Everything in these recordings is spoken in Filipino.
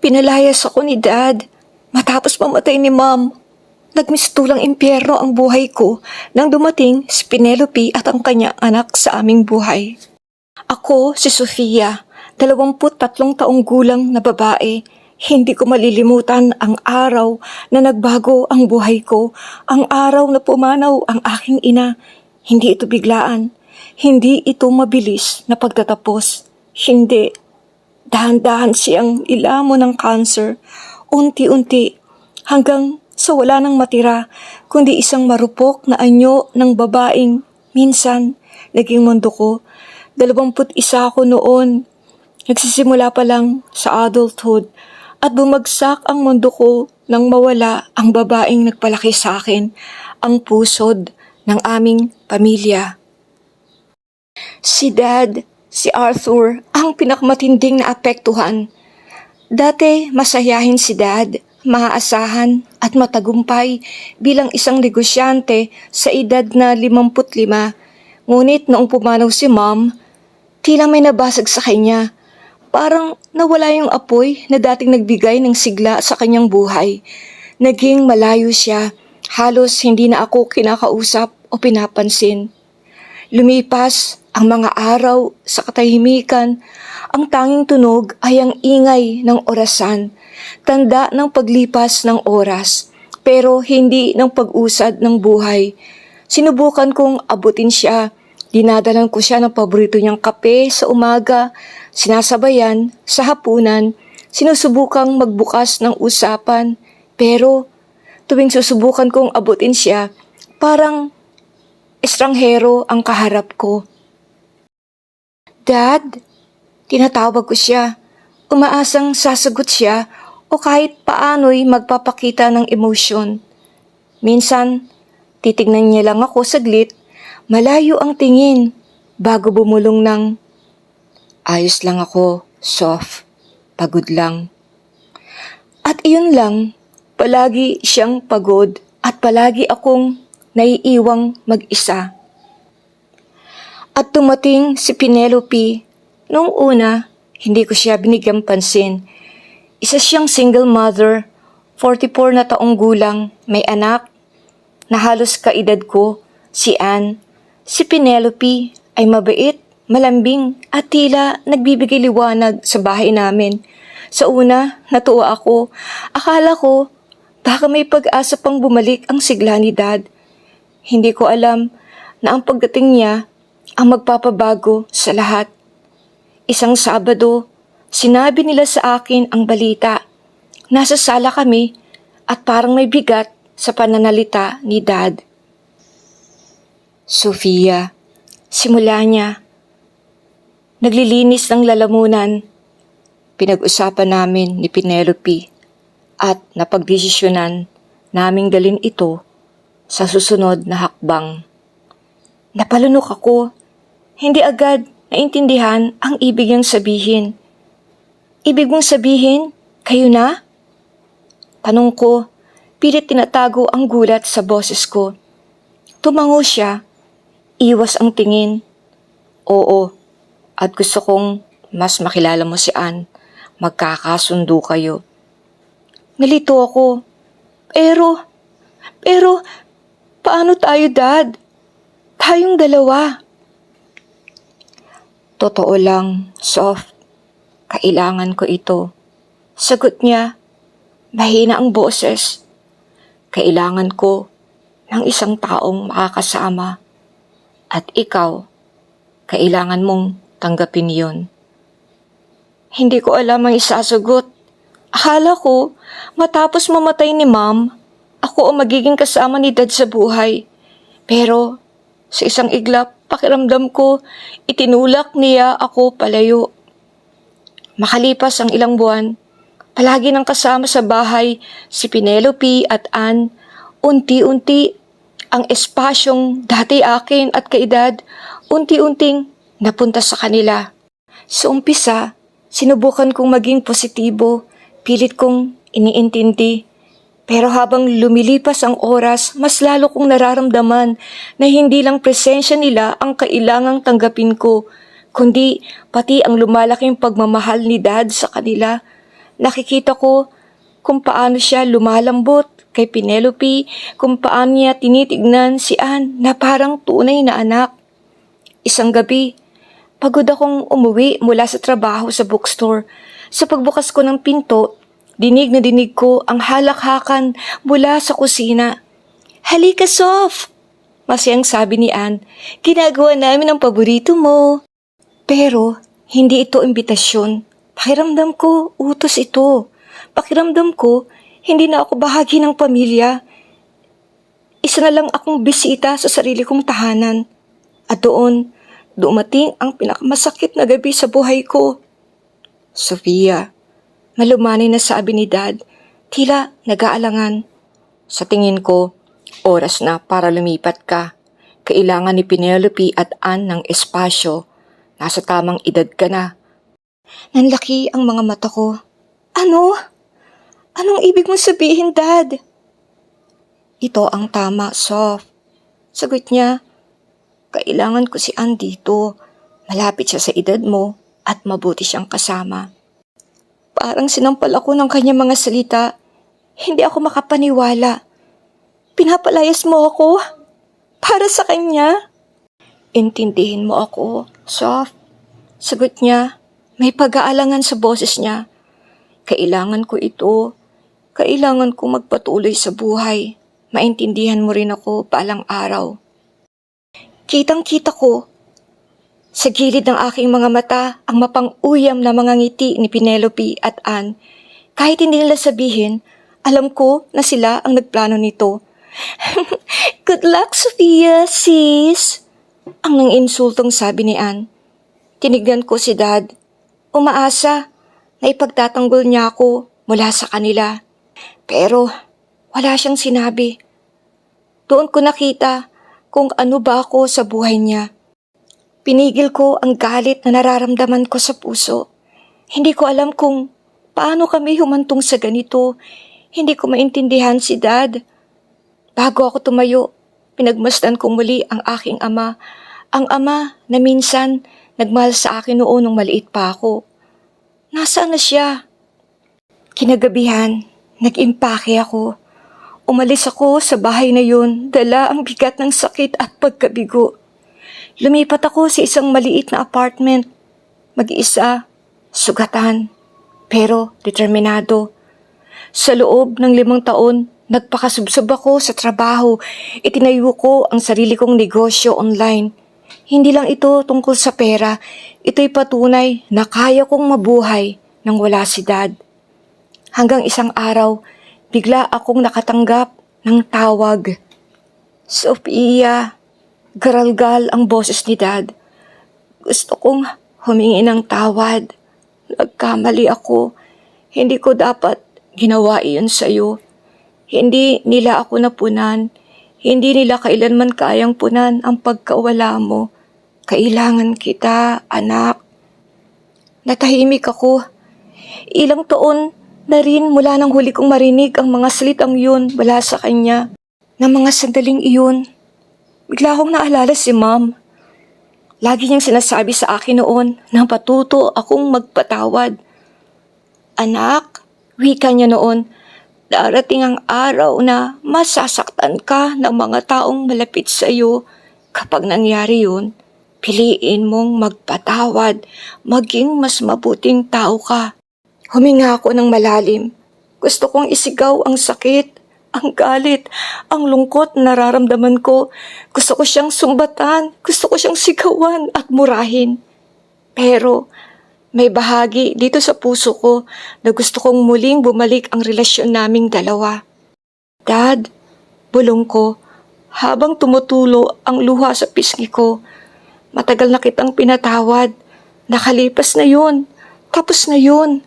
Pinalayas ako ni Dad matapos mamatay ni Mom. Nagmistulang impyerno ang buhay ko nang dumating si Penelope at ang kanyang anak sa aming buhay. Ako, si Sofia, 23 taong gulang na babae. Hindi ko malilimutan ang araw na nagbago ang buhay ko, ang araw na pumanaw ang aking ina. Hindi ito biglaan, hindi ito mabilis na pagtatapos. Hindi. Dahan-dahan siyang ilamo ng cancer, unti-unti, hanggang sa wala nang matira, kundi isang marupok na anyo ng babaeng minsan naging mundo ko. Dalawamput isa ako noon. Nagsisimula pa lang sa adulthood at bumagsak ang mundo ko nang mawala ang babaeng nagpalaki sa akin, ang pusod ng aming pamilya. Si Dad, si Arthur, ang pinakamatinding na apektuhan. Dati masayahin si Dad, maaasahan at matagumpay bilang isang negosyante sa edad na 55. Ngunit noong pumanaw si Mom, tila may nabasag sa kanya. Parang nawala yung apoy na dating nagbigay ng sigla sa kanyang buhay. Naging malayo siya, halos hindi na ako kinakausap o pinapansin. Lumipas ang mga araw sa katahimikan, ang tanging tunog ay ang ingay ng orasan, tanda ng paglipas ng oras, pero hindi ng pag-usad ng buhay. Sinubukan kong abutin siya, dinadalan ko siya ng paborito niyang kape sa umaga, sinasabayan sa hapunan, sinusubukang magbukas ng usapan, pero tuwing susubukan kong abutin siya, parang estranghero ang kaharap ko. Dad, tinatawag ko siya. Umaasang sasagot siya o kahit paano'y magpapakita ng emosyon. Minsan, titignan niya lang ako saglit, malayo ang tingin, bago bumulong ng, Ayos lang ako, soft, pagod lang. At iyon lang, palagi siyang pagod at palagi akong naiiwang mag-isa. At tumating si Penelope. Noong una, hindi ko siya binigyang pansin. Isa siyang single mother, 44 na taong gulang, may anak, na halos kaedad ko, si Anne. Si Penelope ay mabait, malambing at tila nagbibigay liwanag sa bahay namin. Sa una, natuwa ako. Akala ko, baka may pag-asa pang bumalik ang sigla ni Dad. Hindi ko alam na ang pagdating niya ang magpapabago sa lahat. Isang Sabado, sinabi nila sa akin ang balita. Nasa sala kami at parang may bigat sa pananalita ni Dad. Sofia, simula niya. Naglilinis ng lalamunan. Pinag-usapan namin ni Penelope at napagdesisyonan naming dalin ito sa susunod na hakbang. Napalunok ako. Hindi agad naintindihan ang ibig niyang sabihin. Ibig mong sabihin, kayo na? Tanong ko, pilit tinatago ang gulat sa boses ko. Tumango siya, iwas ang tingin. Oo, at gusto kong mas makilala mo si Ann. Magkakasundo kayo. Nalito ako. Pero, pero, paano tayo, Dad? Tayong dalawa. Totoo lang, soft. Kailangan ko ito. Sagot niya, mahina ang boses. Kailangan ko ng isang taong makakasama. At ikaw, kailangan mong tanggapin yon. Hindi ko alam ang isasagot. Akala ko, matapos mamatay ni ma'am, ako ang magiging kasama ni dad sa buhay. Pero, sa isang iglap, pakiramdam ko, itinulak niya ako palayo. Makalipas ang ilang buwan, palagi nang kasama sa bahay si Penelope at Ann, unti-unti ang espasyong dati akin at kaedad, unti-unting napunta sa kanila. Sa umpisa, sinubukan kong maging positibo, pilit kong iniintindi. Pero habang lumilipas ang oras, mas lalo kong nararamdaman na hindi lang presensya nila ang kailangang tanggapin ko, kundi pati ang lumalaking pagmamahal ni Dad sa kanila. nakikita ko kung paano siya lumalambot kay Penelope, kung paano niya tinitignan si Anne na parang tunay na anak. Isang gabi, pagod akong umuwi mula sa trabaho sa bookstore. Sa pagbukas ko ng pinto, dinig na dinig ko ang halakhakan mula sa kusina. Halika, Sof! Masayang sabi ni Anne, ginagawa namin ang paborito mo. Pero, hindi ito imbitasyon. Pakiramdam ko, utos ito. Pakiramdam ko, hindi na ako bahagi ng pamilya. Isa na lang akong bisita sa sarili kong tahanan. At doon, dumating ang pinakamasakit na gabi sa buhay ko. Sofia, malumanay na sabi ni Dad, tila nag-aalangan. Sa tingin ko, oras na para lumipat ka. Kailangan ni Penelope at Anne ng espasyo. Nasa tamang edad ka na. Nanlaki ang mga mata ko. Ano? Anong ibig mong sabihin, Dad? Ito ang tama, Sof. Sagot niya, kailangan ko si Ann dito. Malapit siya sa edad mo at mabuti siyang kasama. Parang sinampal ako ng kanyang mga salita. Hindi ako makapaniwala. Pinapalayas mo ako para sa kanya. Intindihin mo ako, Sof. Sagot niya, may pag-aalangan sa boses niya. Kailangan ko ito. Kailangan ko magpatuloy sa buhay. Maintindihan mo rin ako palang araw. Kitang-kita ko. Sa gilid ng aking mga mata ang mapang-uyam na mga ngiti ni Penelope at Anne. Kahit hindi nila sabihin, alam ko na sila ang nagplano nito. Good luck, Sophia, sis. Ang nang insultong sabi ni Anne. Tinignan ko si Dad. Umaasa na ipagtatanggol niya ako mula sa kanila. Pero wala siyang sinabi. Doon ko nakita kung ano ba ako sa buhay niya. Pinigil ko ang galit na nararamdaman ko sa puso. Hindi ko alam kung paano kami humantong sa ganito. Hindi ko maintindihan si Dad. Bago ako tumayo, pinagmasdan ko muli ang aking ama. Ang ama na minsan nagmahal sa akin noon nung maliit pa ako. Nasaan na siya? Kinagabihan, nag-impake ako. Umalis ako sa bahay na yun, dala ang bigat ng sakit at pagkabigo. Lumipat ako sa isang maliit na apartment. Mag-isa, sugatan, pero determinado. Sa loob ng limang taon, nagpakasubsob ako sa trabaho. Itinayo ko ang sarili kong negosyo online. Hindi lang ito tungkol sa pera, ito'y patunay na kaya kong mabuhay nang wala si dad. Hanggang isang araw, bigla akong nakatanggap ng tawag. Sophia, garalgal ang boses ni dad. Gusto kong humingi ng tawad. Nagkamali ako. Hindi ko dapat ginawa iyon sa'yo. Hindi nila ako napunan. Hindi nila kailanman kayang punan ang pagkawala mo. Kailangan kita, anak. Natahimik ako. Ilang taon na rin mula nang huli kong marinig ang mga salitang yun mula sa kanya. Na mga sandaling iyon, bigla akong naalala si ma'am. Lagi niyang sinasabi sa akin noon na patuto akong magpatawad. Anak, wika niya noon, darating ang araw na masasaktan ka ng mga taong malapit sa iyo. Kapag nangyari yun, piliin mong magpatawad, maging mas mabuting tao ka. Huminga ako ng malalim. Gusto kong isigaw ang sakit, ang galit, ang lungkot na nararamdaman ko. Gusto ko siyang sumbatan, gusto ko siyang sigawan at murahin. Pero may bahagi dito sa puso ko na gusto kong muling bumalik ang relasyon naming dalawa. Dad, bulong ko, habang tumutulo ang luha sa pisngi ko. Matagal na kitang pinatawad. Nakalipas na yun. Tapos na yun.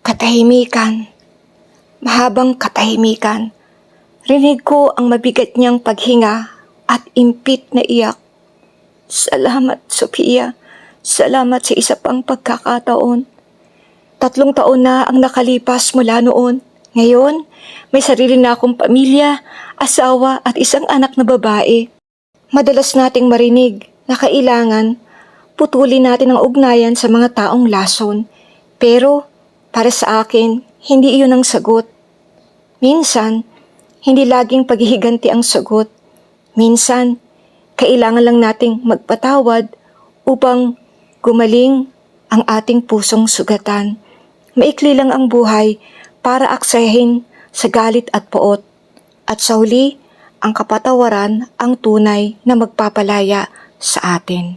Katahimikan. Mahabang katahimikan. Rinig ko ang mabigat niyang paghinga at impit na iyak. Salamat, Sophia. Salamat sa isa pang pagkakataon. Tatlong taon na ang nakalipas mula noon. Ngayon, may sarili na akong pamilya, asawa at isang anak na babae. Madalas nating marinig na kailangan putulin natin ang ugnayan sa mga taong lason. Pero Para sa akin, hindi iyon ang sagot. Minsan, hindi laging paghihiganti ang sagot. Minsan, kailangan lang nating magpatawad upang gumaling ang ating pusong sugatan. Maikli lang ang buhay para aksayahin sa galit at poot. At sa huli, ang kapatawaran ang tunay na magpapalaya sa atin.